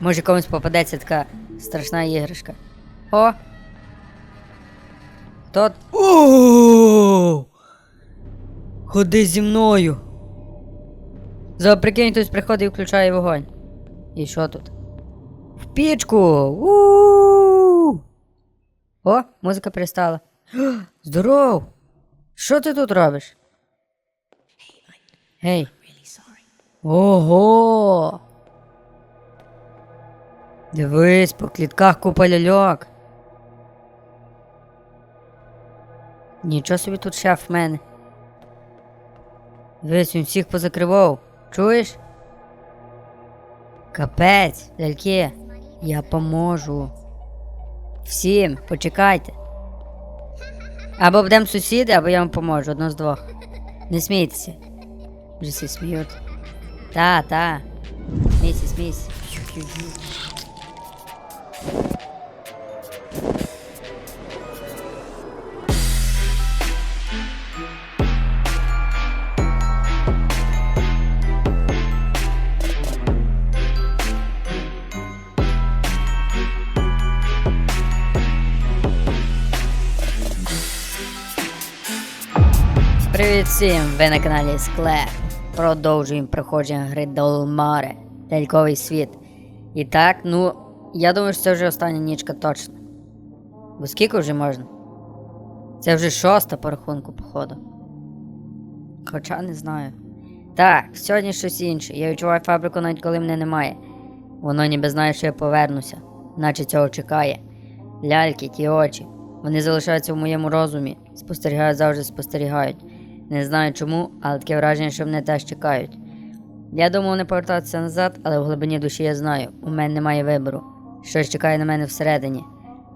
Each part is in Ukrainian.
Може комусь попадеться така страшна іграшка. О! Тот. О! Ходи зі мною. За прикинь, хтось приходить і включає вогонь. І що тут? В пічку! у О, музика перестала. Здоров! Що ти тут робиш? Гей. Ого! Дивись, по клітках купа ляльок. Нічого собі тут шеф в мене. Дивись, він всіх позакривав. Чуєш? Капець, ляльки, я поможу. Всім, почекайте. Або будемо сусіди, або я вам поможу, одно з двох. Не смійтеся. Вже всі сміють. Та, та. Смійся, смійся. Всім! Ви на каналі Склеп. Продовжуємо проходження гри Долмаре. Ляльковий світ. І так, ну, я думаю, що це вже остання нічка точно. Бо скільки вже можна? Це вже шоста по рахунку, походу. Хоча не знаю. Так, сьогодні щось інше. Я відчуваю фабрику навіть коли мене немає. Воно ніби знає, що я повернуся, наче цього чекає. Ляльки, ті очі. Вони залишаються в моєму розумі, спостерігають завжди спостерігають. Не знаю чому, але таке враження, що мене теж чекають. Я думав не повертатися назад, але в глибині душі я знаю, у мене немає вибору. Щось чекає на мене всередині.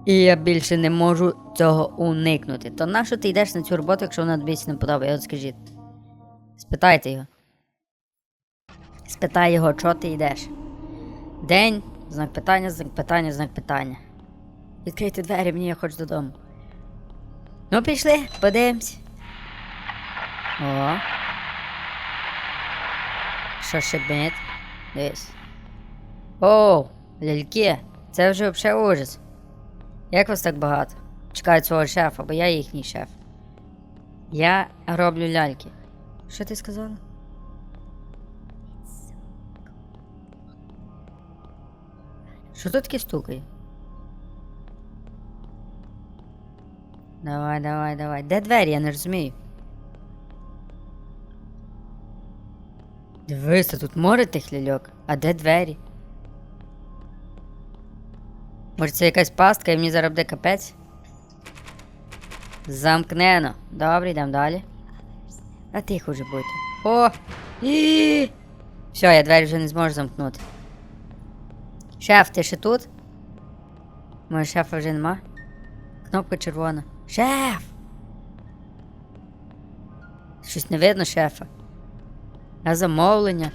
І я більше не можу цього уникнути. То нащо ти йдеш на цю роботу, якщо вона тобі не подобає? От скажіть. Спитайте його. Спитай його, чого ти йдеш. День, знак питання, знак питання, знак питання. Відкрийте двері, мені я хочу додому. Ну, пішли, подивимось. О. Що шибить? Дивись. О, ляльки, це вже взагалі ужас. Як вас так багато? Чекають свого шефа, бо я їхній шеф. Я роблю ляльки. Що ти сказала? Що тут таке стукає? Давай, давай, давай. Де двері, я не розумію. Дивися, тут море тих ляльок. А де двері? Може це якась пастка і мені зараз капець? Замкнено. Добре, йдемо далі. А тихо вже будьте. О! І! Все, я двері вже не зможу замкнути. Шеф, ти ще тут? Може шефа вже нема? Кнопка червона. Шеф! Щось не видно шефа. А замовлення.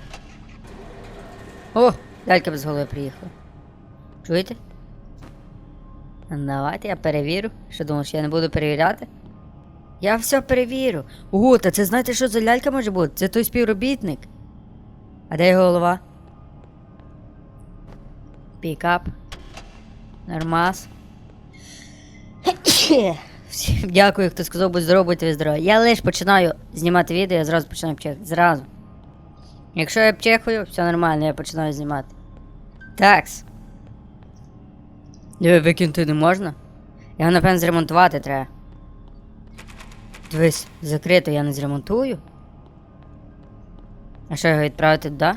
О, лялька без голови приїхала. Чуєте? Давайте я перевірю. Що думав, що я не буду перевіряти? Я все перевірю. Ого, та це знаєте, що за лялька може бути? Це той співробітник. А де його голова? Пікап. Нормас. Всім дякую, хто сказав, будь здоров, будьте здорові. Я лише починаю знімати відео, я зразу починаю пчихати. Зразу. Якщо я пчихую, все нормально, я починаю знімати. Такс. Викинути не можна? Його, напевно, зремонтувати треба. Дивись, закрито я не зремонтую. А що його відправити туди?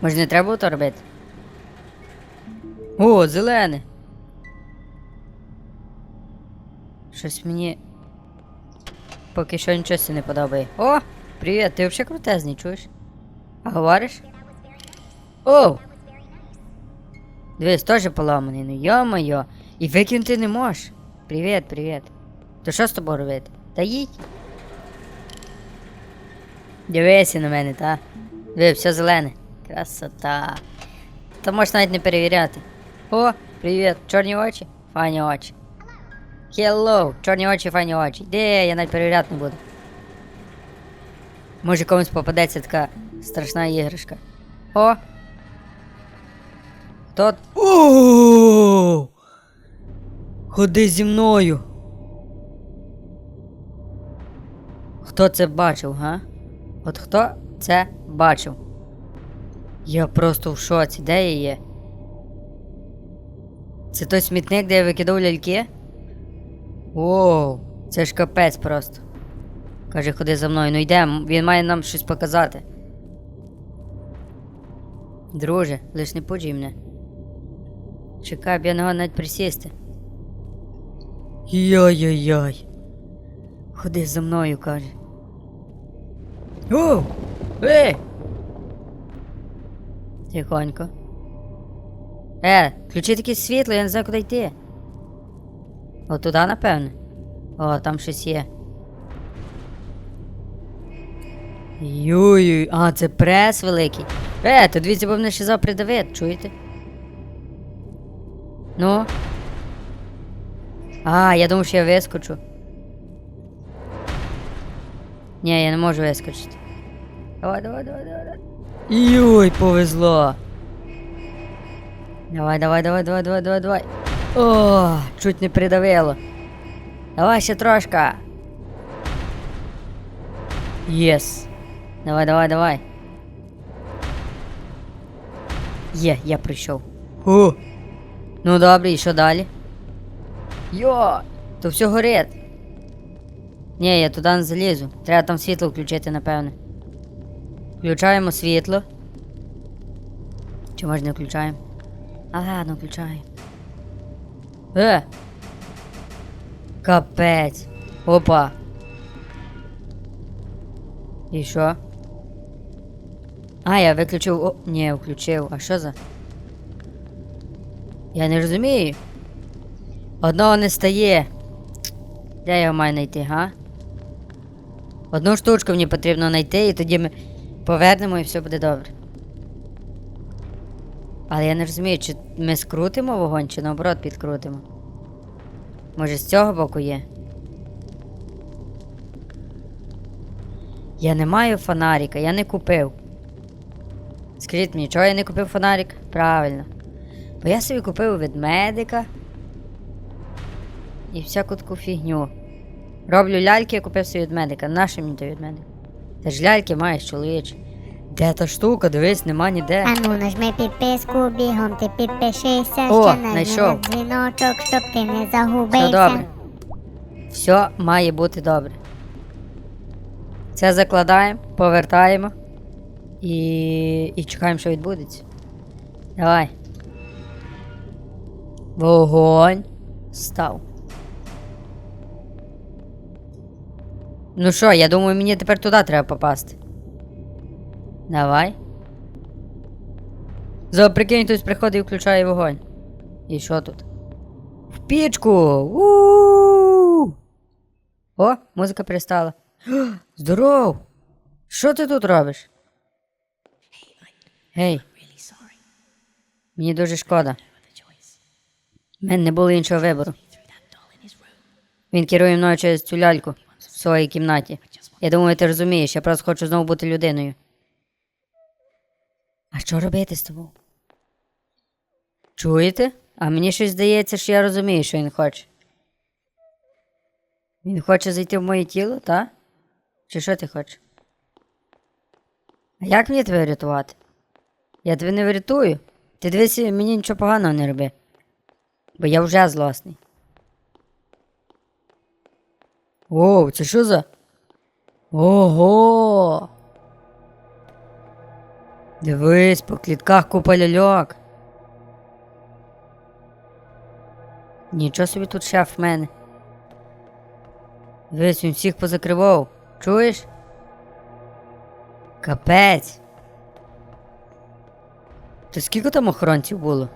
Може не треба було то робити? О, зелене. Щось мені поки що нічого не подобає. О! Привіт, ти взагалі крутезний, чуєш? А говориш? О! Дивись, теж поламаний, ну йо-моє. І викинути не можеш. Привіт, привіт. То що з тобою робити? Та їдь. Дивися на мене, та? Диви, все зелене. Красота. Та можеш навіть не перевіряти. О, привіт, чорні очі? Файні очі. Hello, чорні очі, файні очі. Де я навіть перевіряти не буду. Може комусь попадеться така страшна іграшка. О! Хто? О! Ходи зі мною. Хто це бачив, га? От хто це бачив? Я просто в шоці, де я є? Це той смітник, де я викидав ляльки? Оу, це ж капець просто. Каже, ходи за мною, ну йдемо, він має нам щось показати. Друже, лиш не пуджай мене. Чекай, б я не навіть присісти. Йой-йой-йой. Ходи за мною, каже. О! Ей! Тихонько. Е, включи таке світло, я не знаю, куди йти. О, туди, напевне. О, там щось є. Юй, а, це прес великий. Е, то дивіться, бо мене ще за чуєте? Ну. А, я думав, що я вискочу. Ні, я не можу вискочити. Давай, давай, давай, давай. Юй, повезло. Давай, давай, давай, давай, давай, давай, давай. О, чуть не придавило. Давай ще трошка. Єс. Давай, давай, давай. Є, я прийшов. О! Ну добре, і що далі? Йо! То все горить. Ні, я туди не залізу. Треба там світло включити, напевне. Включаємо світло. Чи може не включаємо? А ладно, включаємо. Е! Капець. Опа. І що? А, я виключив. О, ні, включив. А що за? Я не розумію. Одного не стає. Де його маю знайти, га? Одну штучку мені потрібно знайти, і тоді ми повернемо і все буде добре. Але я не розумію, чи ми скрутимо вогонь, чи наоборот підкрутимо. Може з цього боку є? Я не маю фонарика, я не купив. Скажіть мені, чого я не купив фонарик? Правильно. Бо я собі купив ведмедика і всяку таку фігню. Роблю ляльки, я купив собі ведмедика. Нащо мені той ведмедик? Ти ж ляльки маєш, чоловіче. Де та штука? Дивись, нема ніде. А ну нажми підписку, бігом ти підпишися, О, ще нажми знайшов. дзвіночок, щоб ти не Все добре. Все має бути добре. Це закладаємо, повертаємо і. і чекаємо, що відбудеться. Давай. Вогонь. Став. Ну що, я думаю, мені тепер туди треба попасти. Давай. За прикинь, хтось приходить і включає вогонь. І що тут? В пічку! у О, музика перестала. Здоров! Що ти тут робиш? Гей. Мені дуже шкода. У мене не було іншого вибору. Він керує мною через цю ляльку в своїй кімнаті. Я думаю, ти розумієш, я просто хочу знову бути людиною. А що робити з тобою? Чуєте? А мені щось здається, що я розумію, що він хоче. Він хоче зайти в моє тіло, та? Чи що ти хочеш? А як мені тебе врятувати? Я тебе не врятую. Ти дивися, мені нічого поганого не роби. Бо я вже злосний. Оу, це що за? Ого! Дивись, по клітках купа ляльок. Нічого собі тут шеф в мене. Дивись, він всіх позакривав. Чуєш? Капець. Та скільки там охоронців було?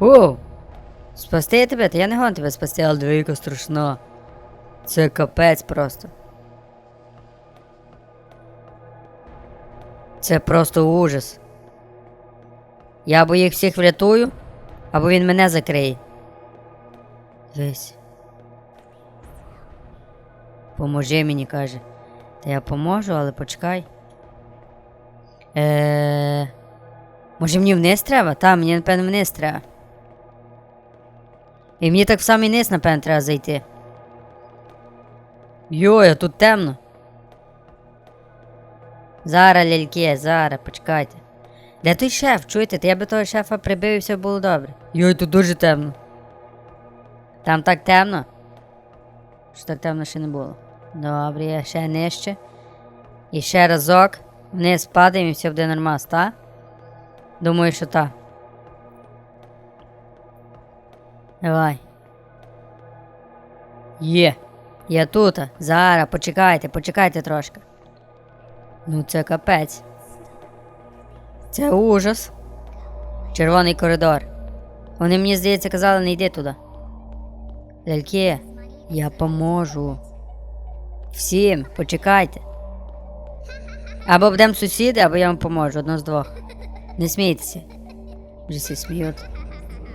О! Спасти я тебе, та я не гон тебе спасти, але диви, яка страшна. Це капець просто. Це просто ужас. Я або їх всіх врятую, або він мене закриє. Дивись. Поможи мені, каже. Та я поможу, але почекай. Е... Може мені вниз треба? Та, мені напевно вниз треба. І мені так в самий низ, напевно, треба зайти. Йой, а тут темно. Зараз, ляльки, зараз, почекайте. Де той шеф? Чуєте? Та я би того шефа прибив і все було добре. Йой, тут дуже темно. Там так темно. Що так темно ще не було. Добре, я ще нижче. І ще разок. Вниз падаємо і все буде нормально, та? Думаю, що так. Давай. Є. Я тут. Зараз, почекайте, почекайте трошки. Ну, це капець. Це ужас. Червоний коридор. Вони мені здається казали, не йди туди. Ляльки, я поможу. Всім, почекайте. Або будемо сусіди, або я вам поможу, одно з двох. Не смійтеся. Вже всі сміють.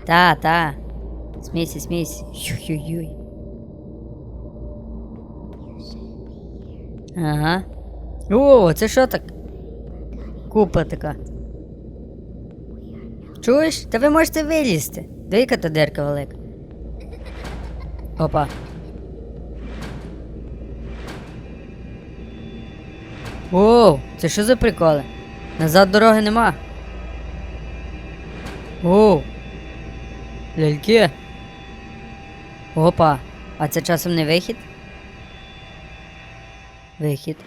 Та, та. Смійся, смійся. Юй-юй-юй. Ага. О, це що так? Купа така. Чуєш? Та ви можете вилізти. Дивіться та дирка велика. Опа. Оу, це що за приколи? Назад дороги нема. Оу. Ляльки. Опа. А це часом не вихід? Вихід.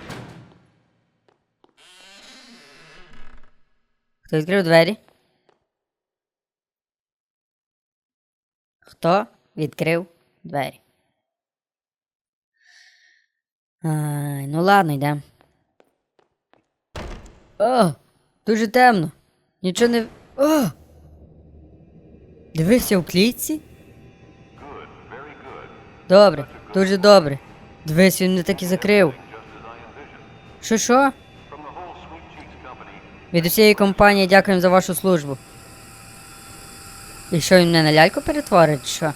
Хто відкрив двері? Хто відкрив двері? Ай, ну ладно, йдемо. О, дуже темно. Нічого не. О! Дивився в клітці? Добре, дуже добре. Дивись, він мене так і закрив. Що що? Від усієї компанії дякуємо за вашу службу. І що він мене на ляльку перетворить, що?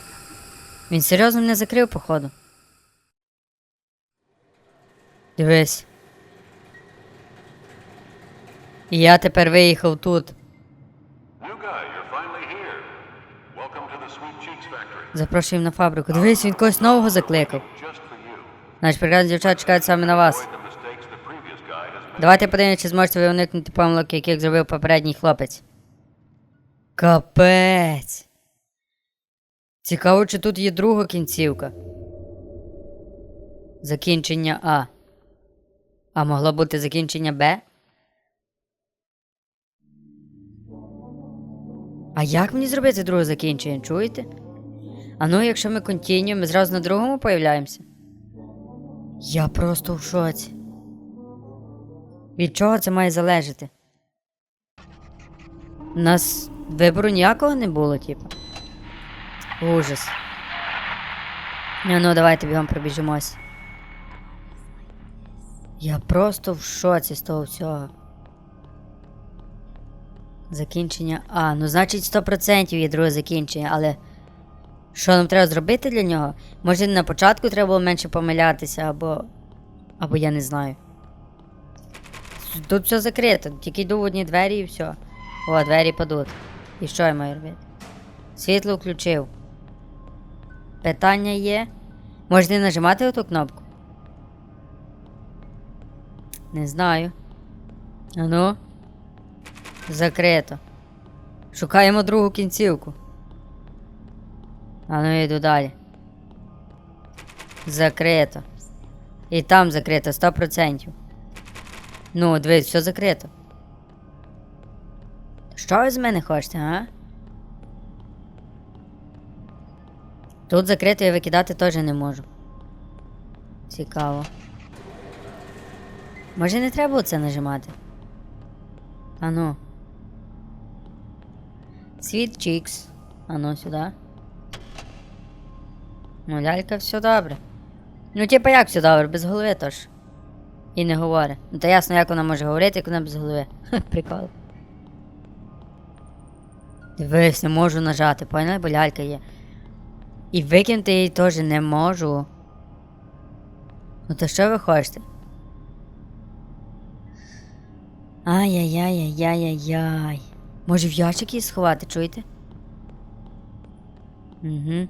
Він серйозно мене закрив, походу. Дивись. І я тепер виїхав тут. Запрошуємо на фабрику. Дивись, він когось нового закликав. Наші прекрасні дівчата чекають саме на вас. Давайте подивимося, чи зможете ви уникнути помилок, яких зробив попередній хлопець. Капець. Цікаво, чи тут є друга кінцівка. Закінчення А. А могло бути закінчення Б? А як мені зробити друге закінчення, чуєте? А ну, якщо ми континю, ми зразу на другому появляємося. Я просто в шоці. Від чого це має залежати? У нас вибору ніякого не було, типу. Ужас. Ну, ну, давайте бігом пробіжимось. Я просто в шоці з того всього. Закінчення А. Ну, значить, 100% є друге закінчення, але. Що нам треба зробити для нього? Може на початку треба було менше помилятися, або. Або я не знаю. Тут все закрито, тільки йду в одні двері і все. О, двері падуть. І що я маю робити? Світло включив. Питання є. Можете нажимати оту кнопку? Не знаю. Ану. Закрито. Шукаємо другу кінцівку. А ну йду далі. Закрито. І там закрито 100%. Ну, дивись, все закрито. Що ви з мене хочете, а? Тут закрито я викидати теж не можу. Цікаво. Може не треба це нажимати? Ану. Світ Чікс. Ану сюди. Ну, лялька, все добре. Ну, типа як все добре, без голови тож. І не говорить. Ну та ясно, як вона може говорити, як вона без голови. Ха, Прикол. Дивись, не можу нажати, поняла, бо лялька є. І викинути її теж не можу. Ну то що ви хочете? Ай-яй-яй-яй-яй-яй. Може в ящик її сховати, чуєте? Угу.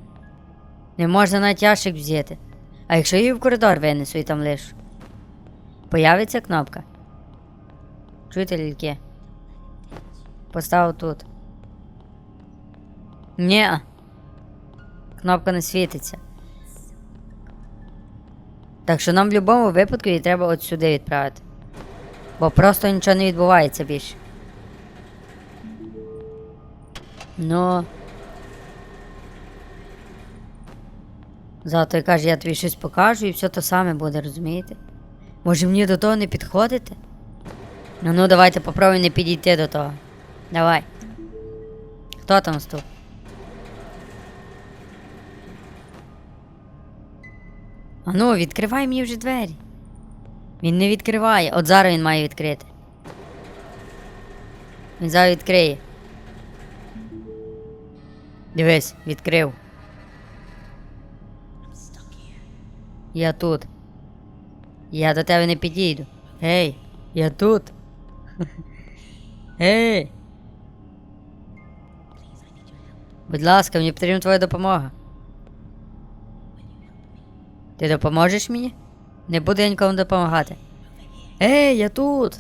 Не можна навіть ящик взяти. А якщо її в коридор винесу і там лишу? Появиться кнопка. Чуєте, лільки? Постав тут. Ні. Кнопка не світиться. Так що нам в будь-якому випадку її треба от сюди відправити. Бо просто нічого не відбувається більше. Ну. Зато каже, я тобі щось покажу і все то саме буде, розумієте? Може мені до того не підходити? Ну ну давайте попробуй не підійти до того. Давай. Хто там стук? А ну, відкривай мені вже двері. Він не відкриває. От зараз він має відкрити. Він зараз відкриє. Дивись, відкрив. Я тут. Я до тебе не підійду. Гей, я тут. Гей. Будь ласка, мені потрібна твоя допомога. Ти допоможеш мені? Не буду я нікому допомагати. Ей, я тут.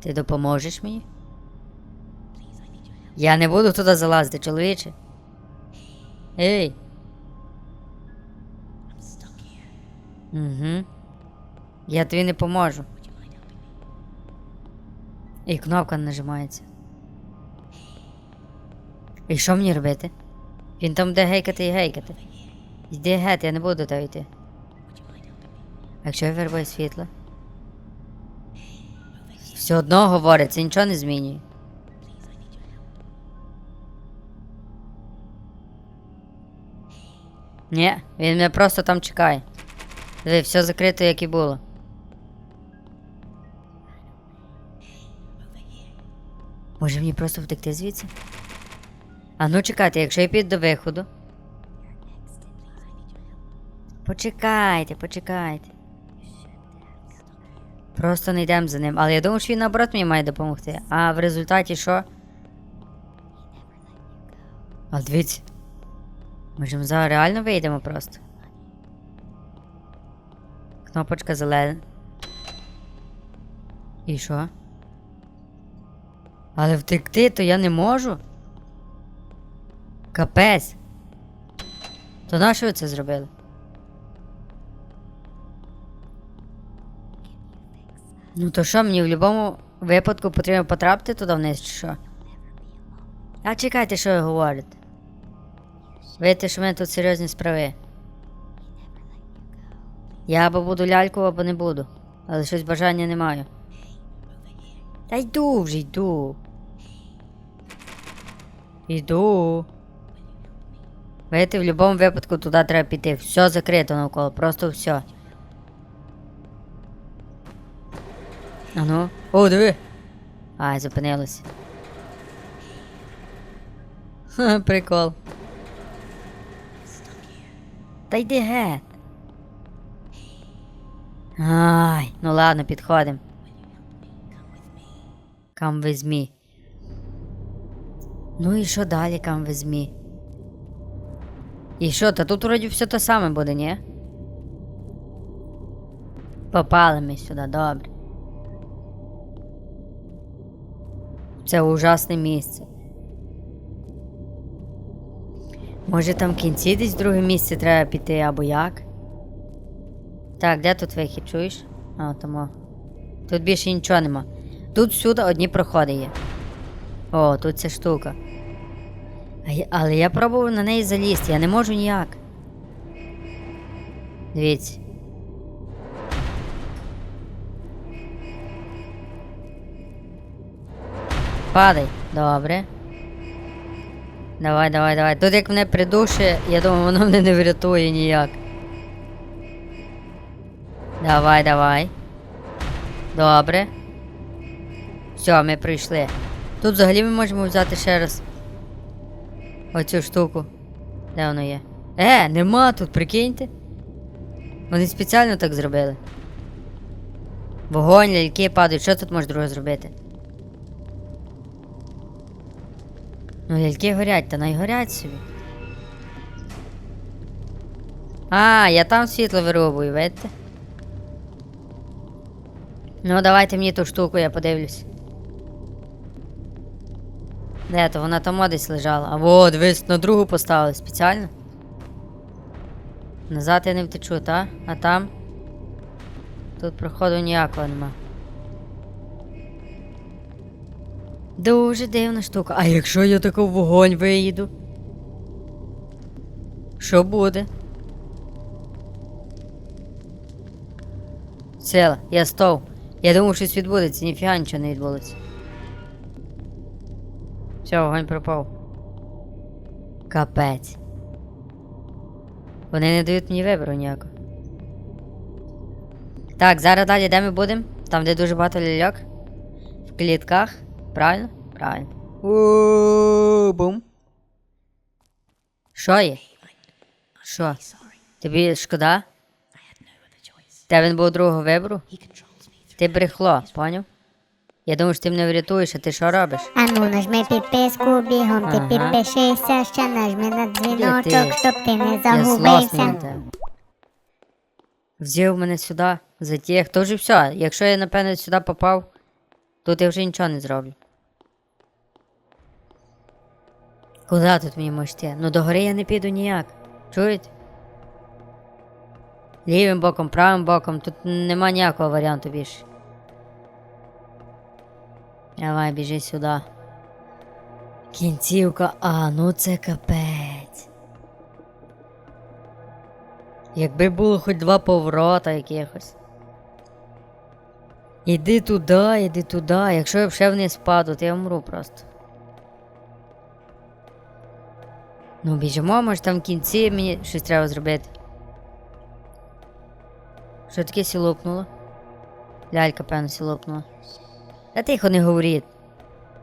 Ти допоможеш мені? Я не буду туди залазити, чоловіче. Ей. Угу. Я тобі не поможу. І кнопка нажимається. І що мені робити? Він там буде гейкати і гейкати. Йди геть, я не буду тебе йти. Якщо я вирваю світло? Все одно говорить, це нічого не змінює. Ні, він мене просто там чекає. Диви, все закрито, як і було. Може мені просто втекти звідси? А ну чекайте, якщо я піду до виходу. Почекайте, почекайте. Просто не йдемо за ним. Але я думаю, що він наоборот мені має допомогти. А в результаті що? А дивіться. Може ми зараз реально вийдемо просто. Кнопочка зелена. І що? Але втекти то я не можу. Капець. То на що ви це зробили? Ну то що, мені в будь-якому випадку потрібно потрапити туди вниз, чи що? А чекайте, що ви говорите. Видите, що в мене тут серйозні справи. Я або буду ляльку, або не буду. Але щось бажання не маю. Та йду вже йду. Йду. Видите, в будь-якому випадку туди треба піти. Все закрито навколо, просто все. А ну. О, диви. Ай, зупинилось. Ха, прикол. Та йди геть. Ай, ну ладно, підходим. Come with. Ну і що далі, come with me? І що, та тут вроді все те саме буде, ні? Попали ми сюди, добре. Це ужасне місце. Може там в кінці десь друге місце треба піти або як? Так, де тут вихід, чуєш? А, тому. Тут більше нічого нема. Тут всюди одні проходи є. О, тут ця штука. А але я пробував на неї залізти, я не можу ніяк. Дивіться. Падай, добре. Давай, давай, давай. Тут як мене придушить, я думаю, воно мене не врятує ніяк. Давай, давай. Добре. Все, ми прийшли. Тут взагалі ми можемо взяти ще раз. Оцю штуку. Де воно є? Е, нема тут, прикиньте. Вони спеціально так зробили. Вогонь, ляльки падають, що тут можеш друге зробити? Ну, ляльки горять, та най горять собі. А, я там світло вирубую, видите? Ну, давайте мені ту штуку, я подивлюсь. Де то? Вона там десь лежала. А во, дивись, на другу поставили спеціально. Назад я не втечу, та? А там? Тут проходу ніякого нема. Дуже дивна штука. А якщо я тако в вогонь виїду? Що буде? Села, я стов. Я думав, щось відбудеться, ніфіга нічого не відбулося. Все, вогонь пропав. Капець. Вони не дають мені вибору ніякого. Так, зараз далі де ми будемо? Там, де дуже багато ляльок. В клітках. Правильно? Правильно. у бум. Що є? Що? Тобі шкода? Тебе не було другого вибору? Ти брехло, поняв? Я думаю, що ти мене врятуєш, а ти що робиш? А ну нажми підписку, бігом ти Ага. підпишися, ще нажми на дзвіночок, щоб ти не загубився. Взяв мене сюди, затіг, то вже все. Якщо я, напевно, сюди попав, тут я вже нічого не зроблю. Куди тут мені можеш йти? Ну до гори я не піду ніяк. Чуєте? Лівим боком, правим боком, тут нема ніякого варіанту більше. Давай, біжи сюди. Кінцівка, а, ну це капець. Якби було хоч два поворота якихось. Іди туди, іди туди. Якщо я ще вниз паду, то я вмру просто. Ну, біжимо, може там в кінці мені щось треба зробити. Що таке сілопнуло? Лялька, певно, сілопнула. Та тихо не говоріть.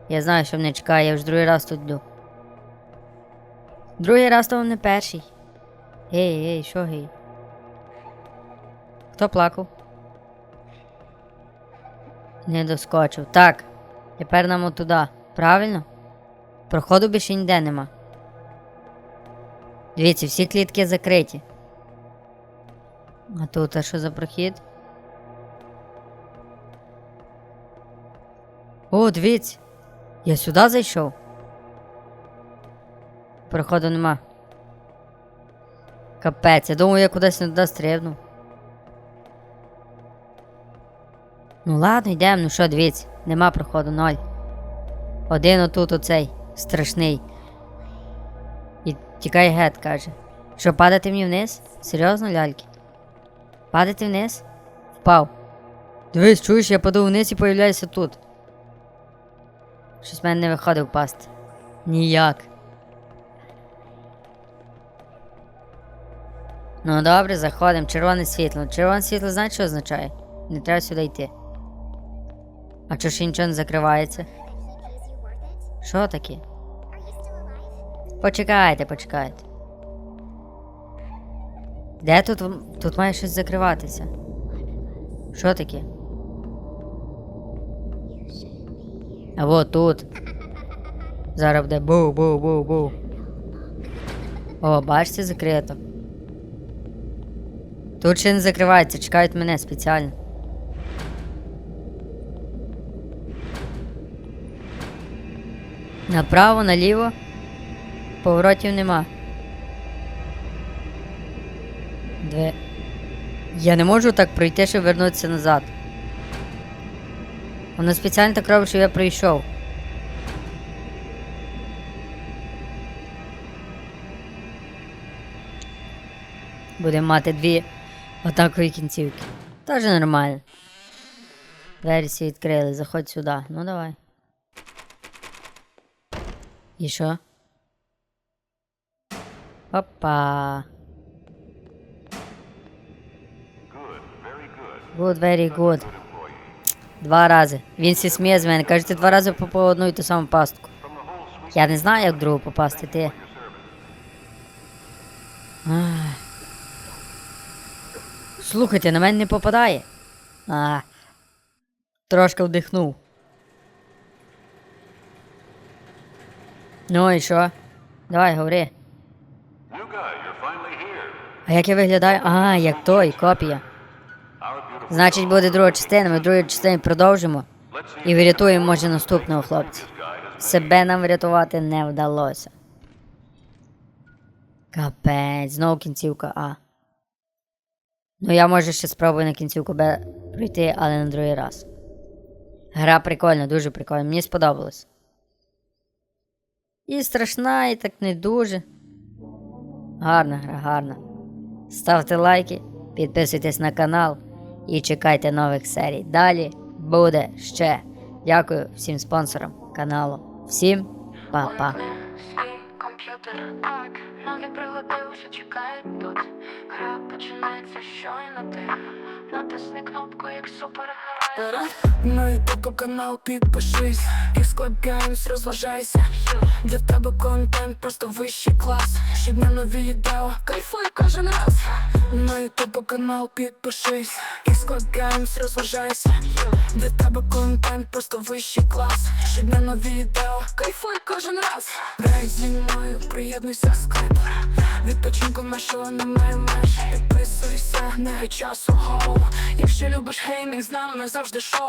Я знаю, що мене чекає, я вже другий раз тут йду. Другий раз то не перший. Ей, ей, що гей? Хто плакав? Не доскочив. Так. Тепер нам отуда. Правильно? Проходу більше ніде нема. Дивіться, всі клітки закриті. А тут а що за прохід? О, дивіться. Я сюди зайшов. Проходу нема. Капець, я думаю, я кудись не туди стрибнув. Ну ладно, йдемо, ну що, дивіться, нема проходу, ноль. Один отут оцей, страшний. І тікай гет, каже. Що, падати мені вниз? Серйозно, ляльки? Падати вниз? Впав. Дивись, чуєш, я паду вниз і появляюся тут. Щось в мене не виходить впасти. Ніяк. Ну добре, заходимо. Червоне світло. Червоне світло знаєш, що означає? Не треба сюди йти. А нічого не закривається? Що таке? Почекайте, почекайте. Де тут тут має щось закриватися? Що таке? А вот тут. Зараз буде бу-бу-бу-бу. О, бачите, закрито. Тут ще не закривається, чекають мене спеціально. Направо, наліво. Поворотів нема. Две. Я не можу так пройти, щоб вернутися назад. Воно спеціально так робить, щоб я пройшов. Будемо мати дві однакові кінцівки. Теж нормально. Двері всі відкрили, заходь сюди. Ну давай. Що? Опа. Good, very good. Два рази. Він всі сміє з мене. Каже, ти два рази попав одну і ту саму пастку. Я не знаю, як другу попасти, ти. Ах. Слухайте, на мене не попадає. А. Трошки вдихнув. Ну і що? Давай, говори. А як я виглядаю? А, як той, копія. Значить, буде друга частина, ми в другій частині продовжимо. І врятуємо, може, наступного хлопця. Себе нам врятувати не вдалося. Капець, знову кінцівка А. Ну, я може ще спробую на кінцівку Б пройти, але на другий раз. Гра прикольна, дуже прикольна. Мені сподобалось. І страшна, і так не дуже. Гарна гра, гарна. Ставте лайки, підписуйтесь на канал і чекайте нових серій. Далі буде ще. Дякую всім спонсорам каналу. Всім па-па. Комп'ютер так, пригодилися, чекають тут. Гра починається щойно ти. Натисни кнопку, як супергерой. На ютубу канал підпишись. І складаємось, розважайся. Для тебе контент просто вищий клас. Щоб на нові відео. Кайфуй кожен раз На ютубу канал підпишись і складаємось, розважайся. Для тебе контент просто вищий клас. Нові відео кайфуй кожен раз. Грай зі мною, приєднуйся скайпер Відпочинку нашого немає меж Підписуйся, не часу гоу. Якщо любиш геймінг, з нами завжди шоу